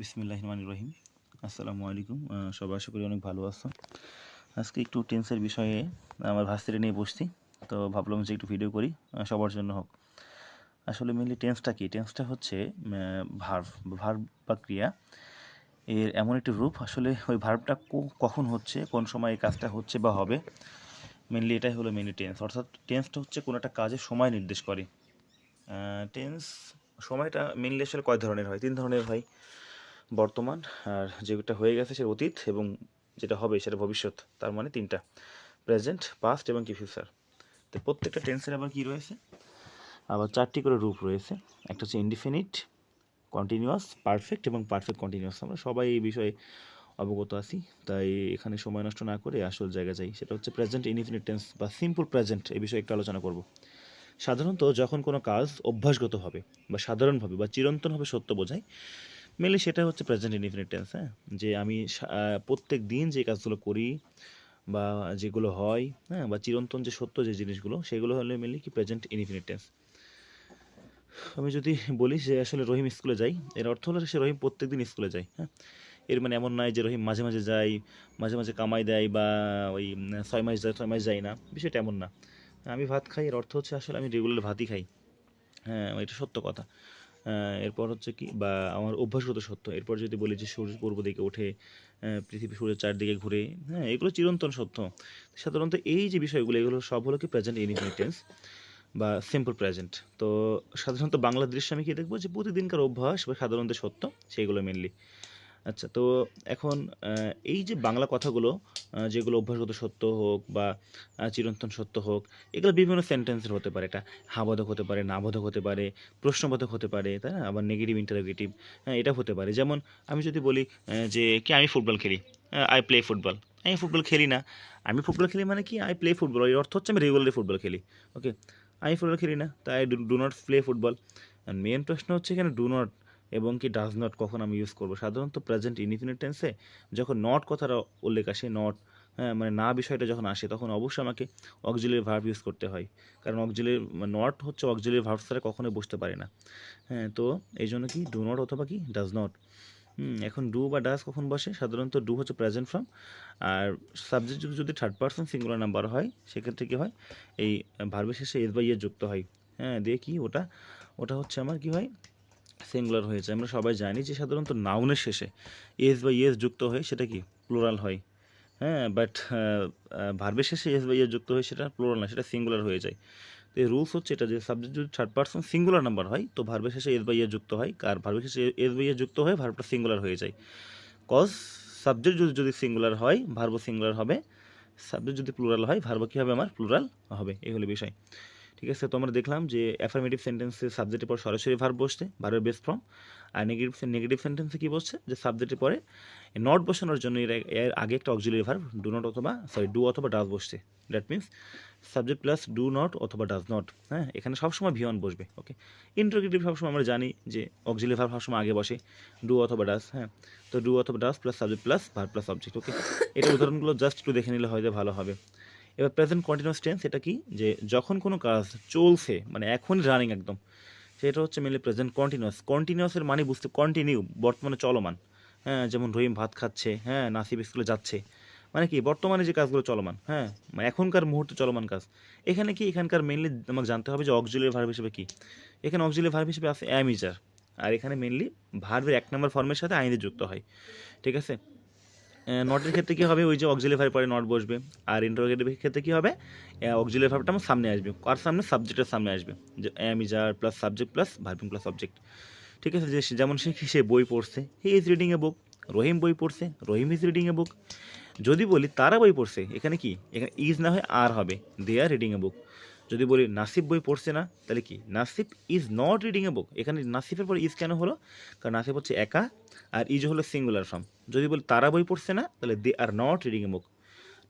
বিসমিল্লাহ রহমান রহিম আসসালামু আলাইকুম। সবাই আশা করি অনেক ভালো আছো। আজকে একটু টেন্সের বিষয়ে আমার ভাস্তিরে নিয়ে বসছি। তো ভাবলাম যে একটু ভিডিও করি সবার জন্য হোক। আসলে মেনলি টেন্সটা কি? টেন্সটা হচ্ছে ভার্ভ ভার্ভ বা ক্রিয়া। এর এমন একটি রূপ, আসলে ওই ভার্ভটা কখন হচ্ছে, কোন সময় এই কাজটা হচ্ছে বা হবে মেনলি এটাই হলো মেনলি টেন্স অর্থাৎ টেন্সটা হচ্ছে কোনো একটা কাজের সময় নির্দেশ করে। টেন্স সময়টা মেনলি আসলে কয় ধরনের হয়? তিন ধরনের হয় বর্তমান আর যেটা হয়ে গেছে সেটা অতীত এবং যেটা হবে সেটা ভবিষ্যৎ, তার মানে তিনটা। প্রেজেন্ট পাস্ট এবং কি ফিউচার তো প্রত্যেকটা টেন্সের আবার কি রয়েছে? আবার চারটি করে রূপ রয়েছে। একটা হচ্ছে ইনডিফিনিট কন্টিনিউয়াস পারফেক্ট এবং পারফেক্ট কন্টিনিউয়াস আমরা সবাই এই বিষয়ে অবগত আছি, তাই এখানে সময় নষ্ট না করে আসল জায়গায় যাই। সেটা হচ্ছে প্রেজেন্ট ইনডিফিনিট টেন্স বা সিম্পল প্রেজেন্ট এই বিষয়ে একটু আলোচনা করব। সাধারণত যখন কোনো কাজ অভ্যাসগতভাবে বা সাধারণভাবে বা চিরন্তনভাবে সত্য বোঝায় মেনলি সেটা হচ্ছে প্রেজেন্ট ইনডিফিনিট টেন্স হ্যাঁ? যে আমি প্রত্যেক দিন যে কাজগুলো করি বা যেগুলো হয় হ্যাঁ? বা চিরন্তন যে সত্য যে জিনিসগুলো, সেগুলো হলে মেনলি কি প্রেজেন্ট ইনডিফিনিট টেন্স আমি যদি বলি যে আসলে রহিম স্কুলে যাই, এর অর্থ হলো সে রহিম প্রত্যেক দিন স্কুলে যায় হ্যাঁ? এর মানে এমন নয় যে রহিম মাঝে মাঝে যায়, মাঝে মাঝে কামাই দেয় বা ওই ছয় মাস যায়, ছয় মাস যায় না, বিষয়টা এমন না। আমি ভাত খাই, এর অর্থ হচ্ছে আসলে আমি রেগুলার ভাতই খাই। হ্যাঁ এটা সত্য কথা। এরপর হচ্ছে কি, বা আমার অভ্যাসগত সত্য। এরপর যদি বলি যে সূর্য পূর্ব দিকে ওঠে পৃথিবী সূর্যের চারদিকে ঘুরে হ্যাঁ এগুলো চিরন্তন সত্য। সাধারণত এই যে বিষয়গুলো, এগুলো সব হলো কি প্রেজেন্ট ইনফিনিটেন্স বা সিম্পল প্রেজেন্ট তো সাধারণত বাংলা দৃশ্যে আমি কি দেখব? যে প্রতিদিনকার অভ্যাস বা সাধারণত সত্য, সেইগুলো মেনলি আচ্ছা তো এখন এই যে বাংলা কথাগুলো যেগুলো অভ্যাসগত সত্য হোক বা চিরন্তন সত্য হোক, এগুলো বিভিন্ন সেন্টেন্সের হতে পারে। এটা হাবোধক হতে পারে নাবোধক হতে পারে প্রশ্নবোধক হতে পারে, তাই না? আবার নেগেটিভ ইন্টারোগেটিভ হ্যাঁ এটা হতে পারে। যেমন আমি যদি বলি যে, কি আমি ফুটবল খেলি? আই প্লে ফুটবল আমি ফুটবল খেলি না। আমি ফুটবল খেলি মানে কি? আই প্লে ফুটবল এর অর্থ হচ্ছে আমি রেগুলারলি ফুটবল খেলি। ওকে আমি ফুটবল খেলি না, তাই do not play football main প্রশ্ন হচ্ছে এখানে ডু নট এবং কি ডাজ নট কখন আমি ইউজ করব? সাধারণত প্রেজেন্ট ইনফিনিট টেন্সে যখন নট কথাটা উল্লেখ আসে নট হ্যাঁ মানে না বিষয়টা যখন আসে, তখন অবশ্যই আমাকে অক্সিলিয়ারি ভার্ব ইউজ করতে হয়। কারণ অক্সিলিয়ারি নট হচ্ছে অক্সিলিয়ারি ভার্ব ছাড়া কখনোই বসতে পারে না। হ্যাঁ তো এই জন্য কি ডু নট অথবা কি ডাজ নট এখন ডু বা ডাজ কখন বসে? সাধারণত ডু হচ্ছে প্রেজেন্ট ফর্ম আর সাবজেক্ট যদি থার্ড পার্সন সিঙ্গুলার নাম্বার হয়, সেক্ষেত্রে কী হয়? এই ভার্বের শেষে এস বাই ইয়ে যুক্ত হয়। হ্যাঁ দিয়ে কি ওটা ওটা হচ্ছে আমার কি হয়? সিঙ্গুলার হয়েছে। আমরা সবাই জানি যে সাধারণত নাউনের শেষে এস বাই এস যুক্ত হয়ে সেটা কি? প্লোরাল হয়। হ্যাঁ বাট ভার্বের শেষে এস বাই এস যুক্ত হয়ে সেটা প্লোরাল না, সেটা সিঙ্গুলার হয়ে যায়। তো এই রুলস হচ্ছে এটা যে সাবজেক্ট যদি থার্ড পার্সন সিঙ্গুলার নাম্বার হয়, তো ভার্বের শেষে এস বাই এস যুক্ত হয়, আর ভার্বের শেষে এস বাই এস যুক্ত হয়ে ভার্বটা সিঙ্গুলার হয়ে যায়। কজ সাবজেক্ট যদি যদি সিঙ্গুলার হয় ভার্ব সিঙ্গুলার হবে। সাবজেক্ট যদি প্লুরাল হয় ভার্ব কী হবে আমার? প্লুরাল হবে। এই হলো বিষয়। ঠিক আছে, তো আমরা দেখলাম যে অ্যাফার্মেটিভ সেন্টেন্সে সাবজেক্টের পর সরাসরি ভার্ব বসছে ভার্বের বেস ফর্ম আর নেগেটিভ নেগেটিভ সেন্টেন্সে কী বসছে? যে সাবজেক্টের পরে নট বসানোর জন্য এর এর আগে একটা অক্সিলারি ভার্ব ডু নট অথবা সরি ডু অথবা ডাজ বসছে। That means subject plus do not অথবা ডাজ নট হ্যাঁ? এখানে সবসময় ভিওয়ান বসবে ওকে ইন্টারোগেটিভ সবসময় আমরা জানি যে অক্সিলারি ভার্ব সবসময় আগে বসে ডু অথবা ডাজ হ্যাঁ? তো ডু অথবা does plus subject plus verb plus object okay এটা উদাহরণগুলো জাস্ট একটু দেখে নিলে হয়তো ভালো হবে। এবার প্রেজেন্ট কন্টিনিউয়াস টেন্স এটা কি? যে যখন কোনো কাজ চলছে মানে এখনই রানিং একদম, সেটা হচ্ছে মেনলি প্রেজেন্ট কন্টিনিউয়াস কন্টিনিউয়াসের মানে বুঝতে কন্টিনিউ বর্তমানে চলমান। হ্যাঁ যেমন রহিম ভাত খাচ্ছে হ্যাঁ নাসিব স্কুলে যাচ্ছে। মানে কি, বর্তমানে যে কাজগুলো চলমান হ্যাঁ মানে এখনকার মুহূর্তে চলমান কাজ। এখানে কি, এখানকার মেনলি আমাকে জানতে হবে যে অক্সিলিয়ারি ভার্ব হিসেবে কি। এখানে অক্সিলিয়ারি ভার্ব হিসেবে আছে অ্যামিজার আর এখানে মেনলি ভার্বের এক নম্বর ফর্মের সাথে আইনে যুক্ত হয়। ঠিক আছে? নটের ক্ষেত্রে কী হবে? ওই যে অক্সিলিয়ারি ভার্ব পরে নট বসবে। আর ইন্টারোগেটিভের ক্ষেত্রে কী হবে? অক্সিলিয়ারি আমার সামনে আসবে। কার সামনে সাবজেক্টের সামনে আসবে। যে am is are plus subject plus verbing plus object ঠিক আছে? যে যেমন সে সে বই পড়ছে হি ইজ রিডিং এ বুক রহিম বই পড়ছে, রহিম ইজ রিডিং এ বুক যদি বলি, তারা বই পড়ছে, এখানে কি? এখানে ইজ না হয় আর হবে। দে আর রিডিং এ বুক যদি বলি নাসিব বই পড়ছে না, তাহলে কি? Nasib is not reading a book এখানে নাসিফের পর ইজ কেন হলো? কারণ নাসিব হচ্ছে একা আর ইজ হলো সিঙ্গুলার ফর্ম যদি বলি তারা বই পড়ছে না, তাহলে দে আর নট রিডিং এ বুক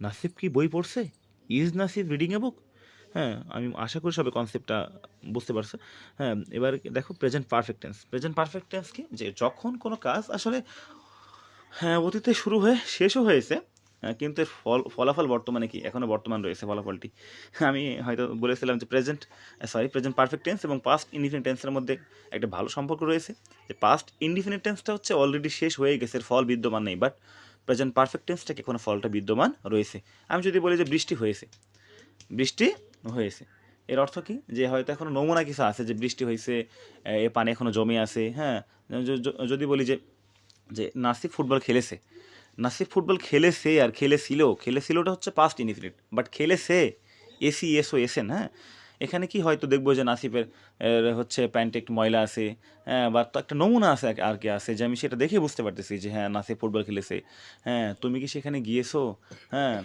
নাসিব কি বই পড়ছে? Is Nasib reading a book হ্যাঁ আমি আশা করি সবাই কনসেপ্টটা বুঝতে পারছ। হ্যাঁ এবার দেখো present perfect tense present perfect tense কি? যে যখন কোনো কাজ আসলে হ্যাঁ অতীতে শুরু হয়ে শেষও হয়েছে কিন্তু এর ফল, ফলাফল বর্তমানে কি? এখনও বর্তমান রয়েছে ফলাফলটি। আমি হয়তো বলেছিলাম যে present sorry present perfect tense এবং পাস্ট ইনডিফিনিট টেন্সের মধ্যে একটা ভালো সম্পর্ক রয়েছে। যে পাস্ট ইনডিফিনিট টেন্সটা হচ্ছে অলরেডি শেষ হয়ে গেছে, এর ফল বিদ্যমান নেই বাট প্রেজেন্ট পারফেক্ট টেন্সটাকে এখনও ফলটা বিদ্যমান রয়েছে। আমি যদি বলি যে বৃষ্টি হয়েছে বৃষ্টি হয়েছে, এর অর্থ কি? যে হয়তো এখনও নমুনা কিছু আছে যে বৃষ্টি হয়েছে এ পানি এখনও জমে আছে হ্যাঁ যদি বলি যে যে নাসিব ফুটবল খেলেছে নাসিব ফুটবল খেলে সে আর খেলেছিল খেলেছিলটা হচ্ছে পাস্ট ইনফিনিট বাট খেলে সে এসি এসও এসেন হ্যাঁ? এখানে কি হয়তো দেখব যে নাসিফের হচ্ছে প্যান্টে একটু ময়লা আছে হ্যাঁ বা তো একটা নমুনা আছে আর- কে আছে যে আমি সেটা দেখে বুঝতে পারতেছি যে হ্যাঁ নাসিফ ফুটবল খেলেছে হ্যাঁ তুমি কি সেখানে গিয়েছো? হ্যাঁ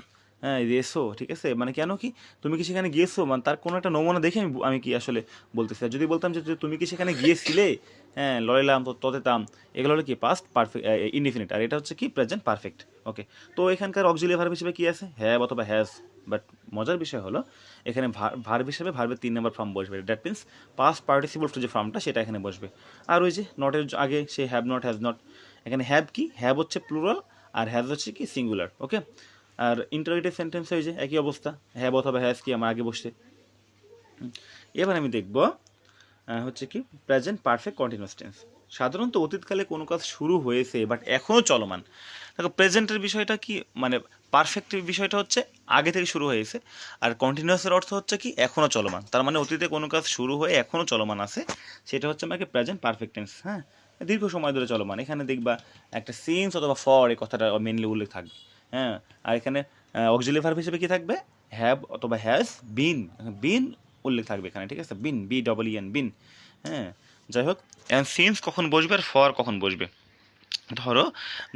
এসো, ঠিক আছে? মানে কেন কি? তুমি কি সেখানে গিয়েছো? মানে তার কোনো একটা নমুনা দেখে আমি আমি কি আসলে বলতেছি। যদি বলতাম যে তুমি কি সেখানে গিয়েছিলে? হ্যাঁ লড়াইলাম তো ততেতাম এগুলো হলো কি পাস্ট পারফেক্ট ইনডিফিনিট আর এটা হচ্ছে কি প্রেজেন্ট পারফেক্ট ওকে তো এখানকার অক্সিলিয়ারি ভার্ব হিসেবে কী আছে? হ্যাভ অথবা হ্যাজ বাট মজার বিষয় হলো, এখানে ভার্ব হিসেবে ভার্বের তিন নম্বর ফর্ম বসবে। দ্যাট মিনস পাস্ট পার্টিসিপল যে ফর্মটা সেটা এখানে বসবে। আর ওই যে নটের আগে সে হ্যাভ নট হ্যাজ নট এখানে হ্যাভ কি? হ্যাভ হচ্ছে প্লুরাল আর হ্যাজ হচ্ছে কি সিঙ্গুলার ওকে আর ইন্টারোগেটিভ সেন্টেন্স হয়ে যে একই অবস্থা। হ্যাভ অথবা হ্যাজ কি আমার আগে বসছে। এবার আমি দেখব হচ্ছে কি প্রেজেন্ট পারফেক্ট কন্টিনিউয়াস টেন্স সাধারণত অতীতকালে কোনো কাজ শুরু হয়েছে বাট এখনও চলমান। দেখো প্রেজেন্টের বিষয়টা কি মানে পারফেক্টের বিষয়টা হচ্ছে আগে থেকে শুরু হয়েছে, আর কন্টিনিউয়াসের অর্থ হচ্ছে কি এখনও চলমান। তার মানে অতীতে কোনো কাজ শুরু হয়ে এখনও চলমান আছে, সেটা হচ্ছে আমাকে প্রেজেন্ট পারফেক্ট টেন্স হ্যাঁ? দীর্ঘ সময় ধরে চলমান। এখানে দেখবা একটা সিন্স অথবা ফর এই কথাটা মেনলি উল্লেখ থাকবে। হ্যাঁ আর এখানে ভার্ব হিসেবে কি থাকবে? হ্যাভ অথবা হ্যাজ বিন বিন উল্লেখ থাকবে এখানে, ঠিক আছে? Been B double E N been হ্যাঁ। যাই হোক অ্যান্ড সিন্স কখন বসবে আর ফর কখন বসবে? ধরো,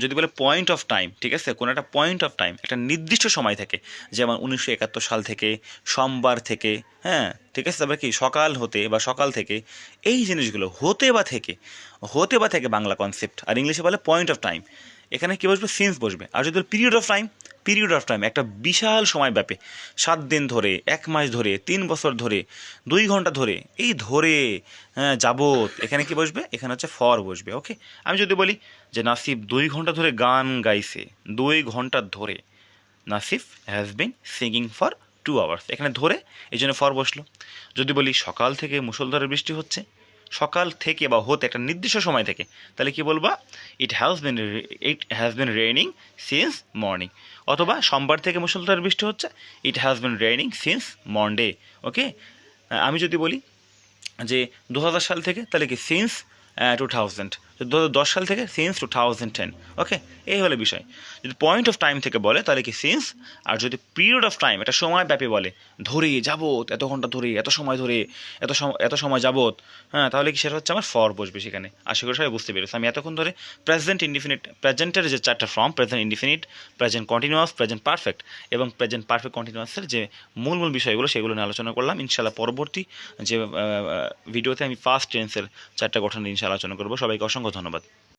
যদি বলে পয়েন্ট অফ টাইম ঠিক আছে? কোনো একটা পয়েন্ট অফ টাইম একটা নির্দিষ্ট সময় থেকে, যেমন উনিশশো একাত্তর সাল থেকে, সোমবার থেকে হ্যাঁ ঠিক আছে? তারপরে কি? সকাল হতে বা সকাল থেকে, এই জিনিসগুলো হতে বা থেকে, হতে বা থেকে বাংলা কনসেপ্ট আর ইংলিশে বলে পয়েন্ট অফ টাইম এখানে কী বসবে? সিন্স বসবে। আর যদি period of time period of time একটা বিশাল সময় ব্যাপে। সাত দিন ধরে, এক মাস ধরে, তিন বছর ধরে, দুই ঘণ্টা ধরে, এই ধরে হ্যাঁ যাবত এখানে কি বসবে? এখানে হচ্ছে ফর বসবে ওকে আমি যদি বলি যে নাসিফ দুই ঘণ্টা ধরে গান গাইছে, দুই ঘণ্টা ধরে Nasif has been singing for two hours এখানে ধরে, এই জন্য ফর বসল। যদি বলি সকাল থেকে মুসলধারে বৃষ্টি হচ্ছে সকাল থেকে বা হতে একটা নির্দিষ্ট সময় থেকে, তাহলে কি বলবা? It has been it has been raining since morning অথবা সোমবার থেকে মুসলধার বৃষ্টি হচ্ছে it has been raining since Monday okay আমি যদি বলি যে দু হাজার সাল থেকে, তাহলে কি সিন্স টু থাউজেন্ড দু দশ সাল থেকে since two thousand ten okay এই হলো বিষয়। যদি পয়েন্ট অফ টাইম থেকে বলে, তাহলে কি সিন্স আর যদি পিরিয়ড অফ টাইম এটা সময় ব্যাপী বলে, ধরে যাবত এত ঘণ্টা ধরে, এত সময় ধরে, এত সময় এত সময় যাবত হ্যাঁ তাহলে কি সেটা হচ্ছে আমার ফর বসবে সেখানে। আশা করি সবাই বুঝতে পেরেছে। আমি এতক্ষণ ধরে প্রেজেন্ট ইনডিফিনিট প্রেজেন্টের যে চারটা form present indefinite present continuous present perfect এবং প্রেজেন্ট পারফেক্ট কন্টিনিউয়াসের যে মূল মূল বিষয়গুলো, সেগুলো নিয়ে আলোচনা করলাম। ইনশাল্লাহ পরবর্তী যে ভিডিওতে আমি ফার্স্ট টেন্সের চারটা গঠন নিয়ে আলোচনা করব। সবাইকে অসংখ্য ধন্যবাদ।